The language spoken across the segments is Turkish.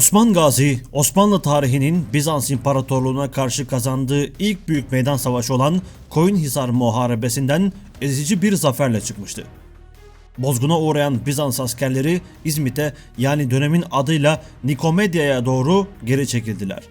Osman Gazi, Osmanlı tarihinin Bizans İmparatorluğu'na karşı kazandığı ilk büyük meydan savaşı olan Koyunhisar Muharebesi'nden ezici bir zaferle çıkmıştı. Bozguna uğrayan Bizans askerleri İzmit'e yani dönemin adıyla Nikomedya'ya doğru geri çekildiler.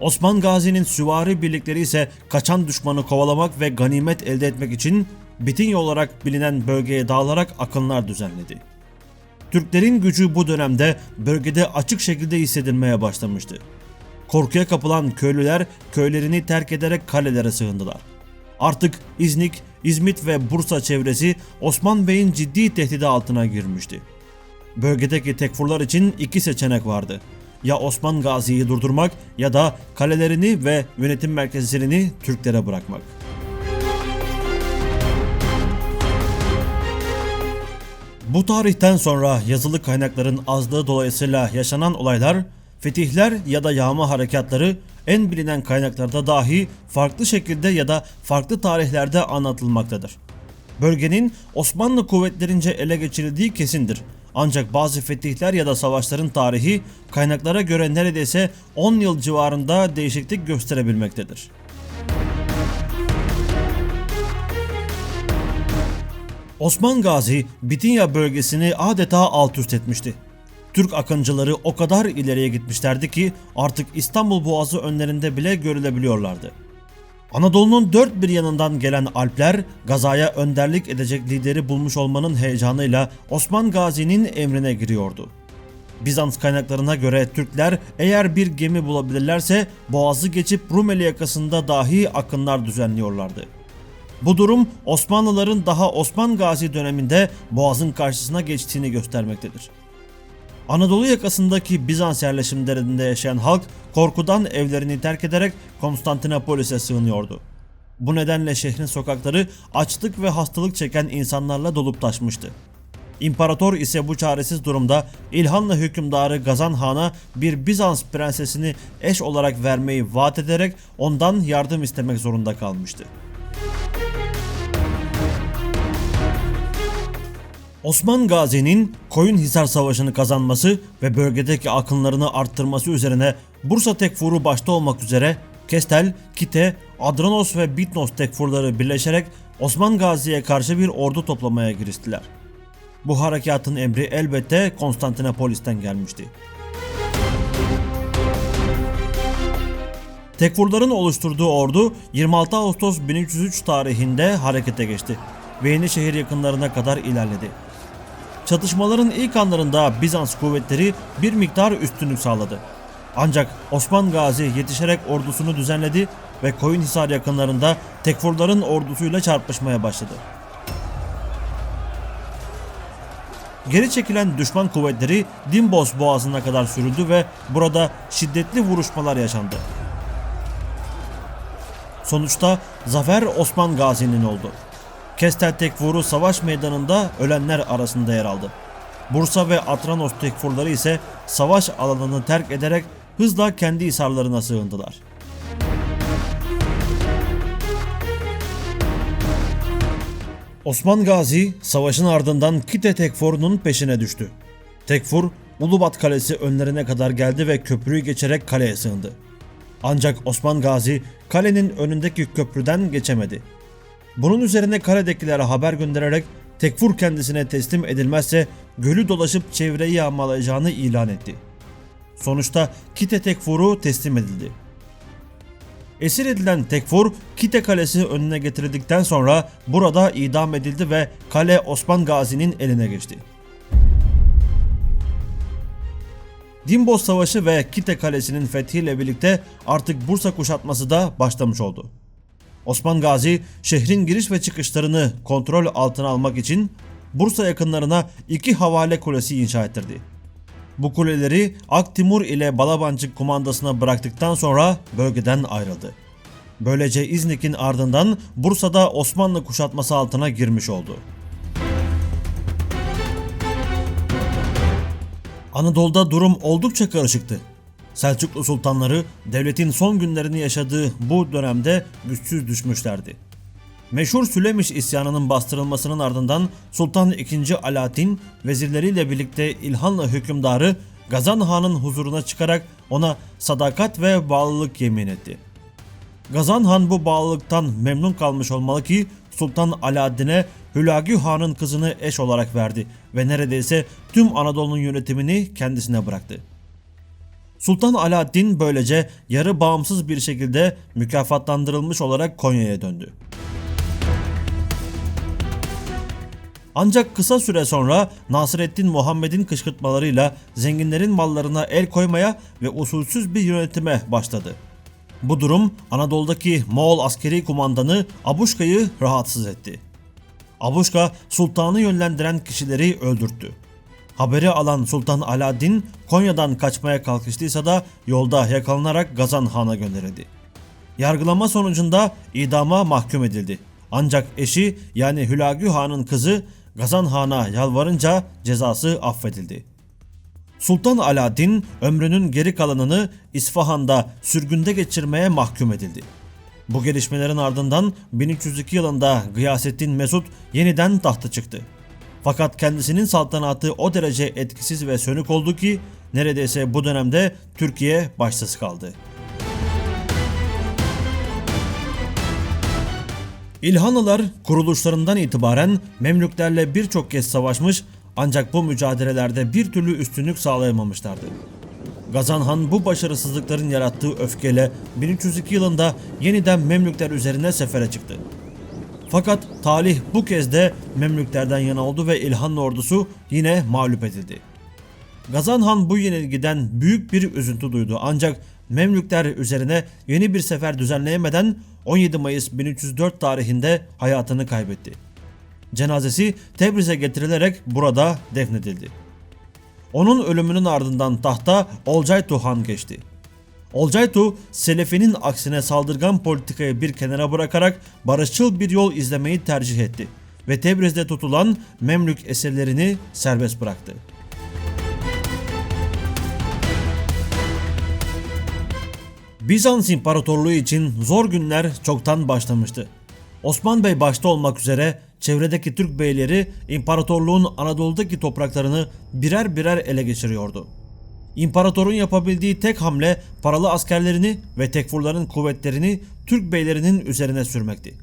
Osman Gazi'nin süvari birlikleri ise kaçan düşmanı kovalamak ve ganimet elde etmek için Bitinye olarak bilinen bölgeye dağılarak akınlar düzenledi. Türklerin gücü bu dönemde bölgede açık şekilde hissedilmeye başlamıştı. Korkuya kapılan köylüler köylerini terk ederek kalelere sığındılar. Artık İznik, İzmit ve Bursa çevresi Osman Bey'in ciddi tehdidi altına girmişti. Bölgedeki tekfurlar için iki seçenek vardı. Ya Osman Gazi'yi durdurmak ya da kalelerini ve yönetim merkezlerini Türklere bırakmak. Bu tarihten sonra yazılı kaynakların azlığı dolayısıyla yaşanan olaylar, fetihler ya da yağma harekatları en bilinen kaynaklarda dahi farklı şekilde ya da farklı tarihlerde anlatılmaktadır. Bölgenin Osmanlı kuvvetlerince ele geçirildiği kesindir. Ancak bazı fetihler ya da savaşların tarihi kaynaklara göre neredeyse 10 yıl civarında değişiklik gösterebilmektedir. Osman Gazi Bitinya bölgesini adeta alt üst etmişti. Türk akıncıları o kadar ileriye gitmişlerdi ki artık İstanbul Boğazı önlerinde bile görülebiliyorlardı. Anadolu'nun dört bir yanından gelen Alpler gazaya önderlik edecek lideri bulmuş olmanın heyecanıyla Osman Gazi'nin emrine giriyordu. Bizans kaynaklarına göre Türkler eğer bir gemi bulabilirlerse Boğaz'ı geçip Rumeli yakasında dahi akınlar düzenliyorlardı. Bu durum Osmanlıların daha Osman Gazi döneminde Boğaz'ın karşısına geçtiğini göstermektedir. Anadolu yakasındaki Bizans yerleşimlerinde yaşayan halk korkudan evlerini terk ederek Konstantinopolis'e sığınıyordu. Bu nedenle şehrin sokakları açlık ve hastalık çeken insanlarla dolup taşmıştı. İmparator ise bu çaresiz durumda İlhanlı hükümdarı Gazan Han'a bir Bizans prensesini eş olarak vermeyi vaat ederek ondan yardım istemek zorunda kalmıştı. Osman Gazi'nin Koyunhisar Savaşı'nı kazanması ve bölgedeki akınlarını arttırması üzerine Bursa Tekfuru başta olmak üzere Kestel, Kite, Adranos ve Bitnos tekfurları birleşerek Osman Gazi'ye karşı bir ordu toplamaya giriştiler. Bu harekatın emri elbette Konstantinopolis'ten gelmişti. Tekfurların oluşturduğu ordu 26 Ağustos 1303 tarihinde harekete geçti ve Yenişehir yakınlarına kadar ilerledi. Çatışmaların ilk anlarında Bizans kuvvetleri bir miktar üstünlük sağladı. Ancak Osman Gazi yetişerek ordusunu düzenledi ve Koyunhisar yakınlarında Tekfurların ordusuyla çarpışmaya başladı. Geri çekilen düşman kuvvetleri Dimbos boğazına kadar sürüldü ve burada şiddetli vuruşmalar yaşandı. Sonuçta zafer Osman Gazi'nin oldu. Kestel Tekfuru savaş meydanında ölenler arasında yer aldı. Bursa ve Atranos Tekfurları ise savaş alanını terk ederek hızla kendi hisarlarına sığındılar. Osman Gazi savaşın ardından Kite Tekfur'un peşine düştü. Tekfur, Ulubat Kalesi önlerine kadar geldi ve köprüyü geçerek kaleye sığındı. Ancak Osman Gazi kalenin önündeki köprüden geçemedi. Bunun üzerine kaledekilere haber göndererek Tekfur kendisine teslim edilmezse gölü dolaşıp çevreyi yağmalayacağını ilan etti. Sonuçta Kite Tekfur'u teslim edildi. Esir edilen Tekfur, Kite Kalesi önüne getirildikten sonra burada idam edildi ve kale Osman Gazi'nin eline geçti. Dimbos Savaşı ve Kite Kalesi'nin fethiyle birlikte artık Bursa kuşatması da başlamış oldu. Osman Gazi şehrin giriş ve çıkışlarını kontrol altına almak için Bursa yakınlarına iki havale kulesi inşa ettirdi. Bu kuleleri Aktimur ile Balabancık kumandasına bıraktıktan sonra bölgeden ayrıldı. Böylece İznik'in ardından Bursa'da Osmanlı kuşatması altına girmiş oldu. Anadolu'da durum oldukça karışıktı. Selçuklu sultanları devletin son günlerini yaşadığı bu dönemde güçsüz düşmüşlerdi. Meşhur Sülemiş isyanının bastırılmasının ardından Sultan II. Alaaddin vezirleriyle birlikte İlhanlı hükümdarı Gazan Han'ın huzuruna çıkarak ona sadakat ve bağlılık yemin etti. Gazan Han bu bağlılıktan memnun kalmış olmalı ki Sultan Alaaddin'e Hülagü Han'ın kızını eş olarak verdi ve neredeyse tüm Anadolu'nun yönetimini kendisine bıraktı. Sultan Alaaddin böylece yarı bağımsız bir şekilde mükafatlandırılmış olarak Konya'ya döndü. Ancak kısa süre sonra Nasreddin Muhammed'in kışkırtmalarıyla zenginlerin mallarına el koymaya ve usulsüz bir yönetime başladı. Bu durum Anadolu'daki Moğol askeri kumandanı Abuşka'yı rahatsız etti. Abuşka sultanı yönlendiren kişileri öldürttü. Haberi alan Sultan Alaaddin Konya'dan kaçmaya kalkıştıysa da yolda yakalanarak Gazan Han'a gönderildi. Yargılama sonucunda idama mahkum edildi. Ancak eşi yani Hülagü Han'ın kızı Gazan Han'a yalvarınca cezası affedildi. Sultan Alaaddin ömrünün geri kalanını İsfahan'da sürgünde geçirmeye mahkum edildi. Bu gelişmelerin ardından 1302 yılında Gıyasettin Mesut yeniden tahta çıktı. Fakat kendisinin saltanatı o derece etkisiz ve sönük oldu ki neredeyse bu dönemde Türkiye başsız kaldı. İlhanlılar kuruluşlarından itibaren Memlüklerle birçok kez savaşmış ancak bu mücadelelerde bir türlü üstünlük sağlayamamışlardı. Gazan Han bu başarısızlıkların yarattığı öfkeyle 1302 yılında yeniden Memlükler üzerine sefere çıktı. Fakat talih bu kez de Memlüklerden yana oldu ve İlhanlı ordusu yine mağlup edildi. Gazan Han bu yenilgiden büyük bir üzüntü duydu ancak Memlükler üzerine yeni bir sefer düzenleyemeden 17 Mayıs 1304 tarihinde hayatını kaybetti. Cenazesi Tebriz'e getirilerek burada defnedildi. Onun ölümünün ardından tahta Olcaytu Han geçti. Olcaytu, Selefi'nin aksine saldırgan politikayı bir kenara bırakarak barışçıl bir yol izlemeyi tercih etti ve Tebriz'de tutulan Memlük esirlerini serbest bıraktı. Bizans İmparatorluğu için zor günler çoktan başlamıştı. Osman Bey başta olmak üzere çevredeki Türk beyleri imparatorluğun Anadolu'daki topraklarını birer birer ele geçiriyordu. İmparatorun yapabildiği tek hamle paralı askerlerini ve tekfurların kuvvetlerini Türk beylerinin üzerine sürmekti.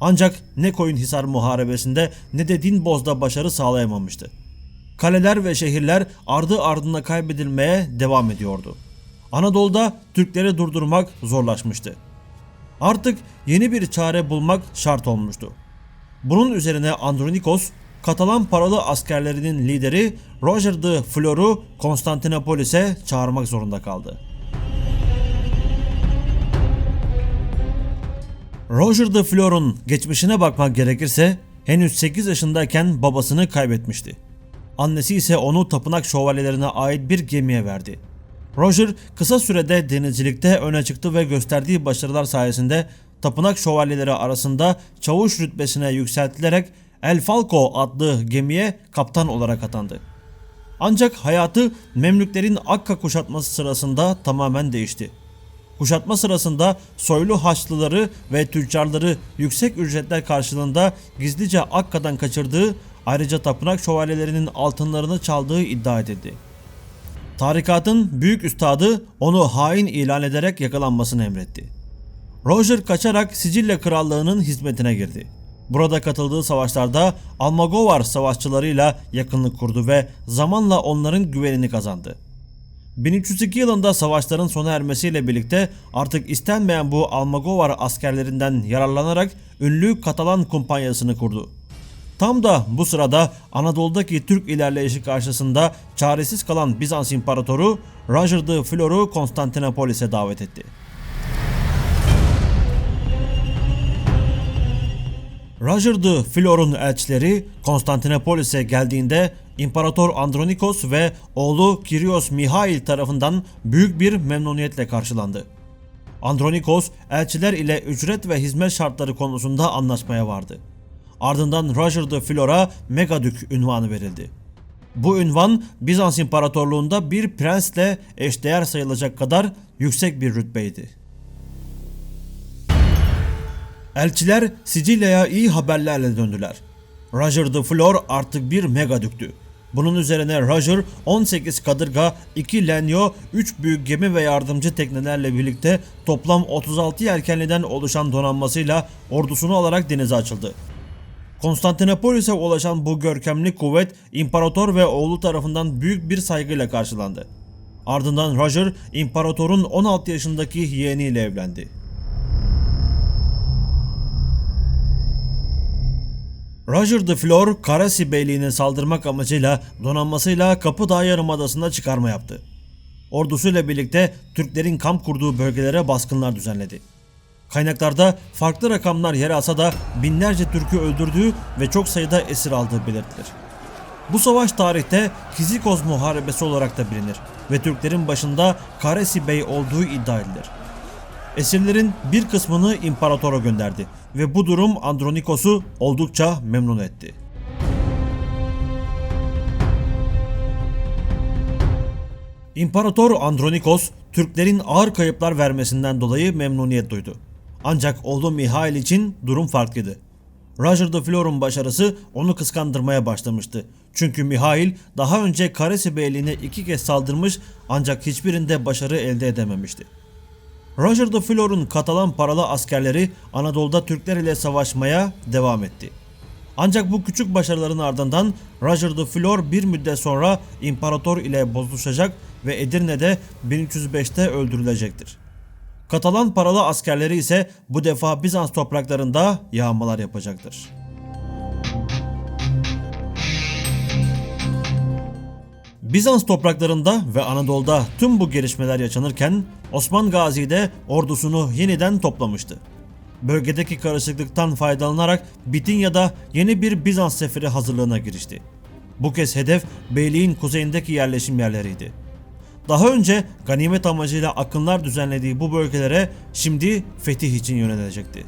Ancak ne Koyunhisar muharebesinde ne de Dinboz'da başarı sağlayamamıştı. Kaleler ve şehirler ardı ardına kaybedilmeye devam ediyordu. Anadolu'da Türkleri durdurmak zorlaşmıştı. Artık yeni bir çare bulmak şart olmuştu. Bunun üzerine Andronikos, Katalan paralı askerlerinin lideri Roger de Flor'u Konstantinopolis'e çağırmak zorunda kaldı. Roger de Flor'un geçmişine bakmak gerekirse henüz 8 yaşındayken babasını kaybetmişti. Annesi ise onu tapınak şövalyelerine ait bir gemiye verdi. Roger kısa sürede denizcilikte öne çıktı ve gösterdiği başarılar sayesinde tapınak şövalyeleri arasında çavuş rütbesine yükseltilerek El Falco adlı gemiye kaptan olarak atandı. Ancak hayatı Memlüklerin Akka kuşatması sırasında tamamen değişti. Kuşatma sırasında soylu Haçlıları ve tüccarları yüksek ücretler karşılığında gizlice Akka'dan kaçırdığı ayrıca tapınak şövalyelerinin altınlarını çaldığı iddia edildi. Tarikatın büyük üstadı onu hain ilan ederek yakalanmasını emretti. Roger kaçarak Sicilya Krallığı'nın hizmetine girdi. Burada katıldığı savaşlarda Almogovar savaşçılarıyla yakınlık kurdu ve zamanla onların güvenini kazandı. 1302 yılında savaşların sona ermesiyle birlikte artık istenmeyen bu Almogovar askerlerinden yararlanarak ünlü Katalan kumpanyasını kurdu. Tam da bu sırada Anadolu'daki Türk ilerleyişi karşısında çaresiz kalan Bizans İmparatoru Roger de Flor'u Konstantinopolis'e davet etti. Roger de Flor'un elçileri Konstantinopolis'e geldiğinde İmparator Andronikos ve oğlu Kirios Mihail tarafından büyük bir memnuniyetle karşılandı. Andronikos elçiler ile ücret ve hizmet şartları konusunda anlaşmaya vardı. Ardından Roger de Flor'a Megadük ünvanı verildi. Bu ünvan Bizans İmparatorluğunda bir prensle eşdeğer sayılacak kadar yüksek bir rütbeydi. Elçiler Sicilya'ya iyi haberlerle döndüler. Roger de Flor artık bir megadüktü. Bunun üzerine Roger 18 kadırga, 2 lenyo, 3 büyük gemi ve yardımcı teknelerle birlikte toplam 36 yelkenliden oluşan donanmasıyla ordusunu alarak denize açıldı. Konstantinopolis'e ulaşan bu görkemli kuvvet imparator ve oğlu tarafından büyük bir saygıyla karşılandı. Ardından Roger imparatorun 16 yaşındaki yeğeniyle evlendi. Roger de Flor, Karasi Beyliği'ne saldırmak amacıyla donanmasıyla Kapıdağ Yarımadası'nda çıkarma yaptı. Ordusuyla birlikte Türklerin kamp kurduğu bölgelere baskınlar düzenledi. Kaynaklarda farklı rakamlar yer alsa da binlerce Türk'ü öldürdüğü ve çok sayıda esir aldığı belirtilir. Bu savaş tarihte Kizikoz Muharebesi olarak da bilinir ve Türklerin başında Karesi Bey olduğu iddia edilir. Esirlerin bir kısmını imparatora gönderdi ve bu durum Andronikos'u oldukça memnun etti. İmparator Andronikos, Türklerin ağır kayıplar vermesinden dolayı memnuniyet duydu. Ancak oğlu Mihail için durum farklıydı. Roger de Flor'un başarısı onu kıskandırmaya başlamıştı. Çünkü Mihail daha önce Karesi Beyliğine iki kez saldırmış ancak hiçbirinde başarı elde edememişti. Roger de Flor'un Katalan paralı askerleri Anadolu'da Türkler ile savaşmaya devam etti. Ancak bu küçük başarıların ardından Roger de Flor bir müddet sonra imparator ile bozuşacak ve Edirne'de 1305'te öldürülecektir. Katalan paralı askerleri ise bu defa Bizans topraklarında yağmalar yapacaktır. Bizans topraklarında ve Anadolu'da tüm bu gelişmeler yaşanırken Osman Gazi de ordusunu yeniden toplamıştı. Bölgedeki karışıklıktan faydalanarak Bitinya'da yeni bir Bizans seferi hazırlığına girişti. Bu kez hedef beyliğin kuzeyindeki yerleşim yerleriydi. Daha önce ganimet amacıyla akınlar düzenlediği bu bölgelere şimdi fetih için yönelecekti.